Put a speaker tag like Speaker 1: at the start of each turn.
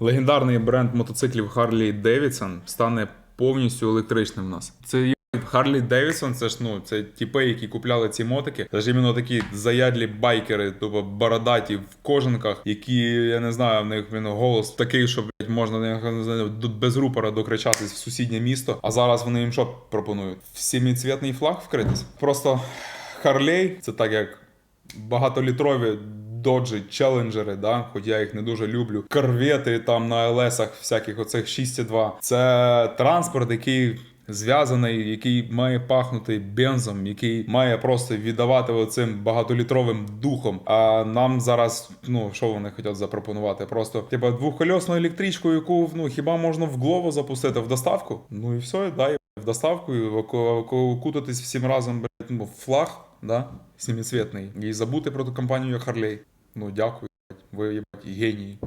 Speaker 1: Легендарний бренд мотоциклів Harley Davidson стане повністю електричним в нас. Це Харлі Девідсон, це ж ну це тіпи, які купляли ці мотики. Це ж іменно такі заядлі байкери, тобто бородаті в кожанках, які я не знаю, в них він голос такий, що блядь, можна не без рупора докричатись в сусіднє місто. А зараз вони їм що пропонують? Всіміцвітний флаг вкритись. Просто Харлей, це так як багатолітрові доджі, челенджери, да, хоч я їх не дуже люблю. Корвети там на ЛСах, всяких оцих 6,2. Це транспорт, який. Зв'язаний, який має пахнути бензом, який має просто віддавати оцим багатолітровим духом. А нам зараз, ну що вони хочуть запропонувати? Просто типа двохкольосну електричку, яку ну хіба можна в Глово запустити в доставку? Ну і все, дай в доставку і оку- оку- окутатись всім разом, блядь, ну, флаг, да, сіміцвітний, і забути про ту компанію як Харлей. Ну дякую, ви єбать, генії.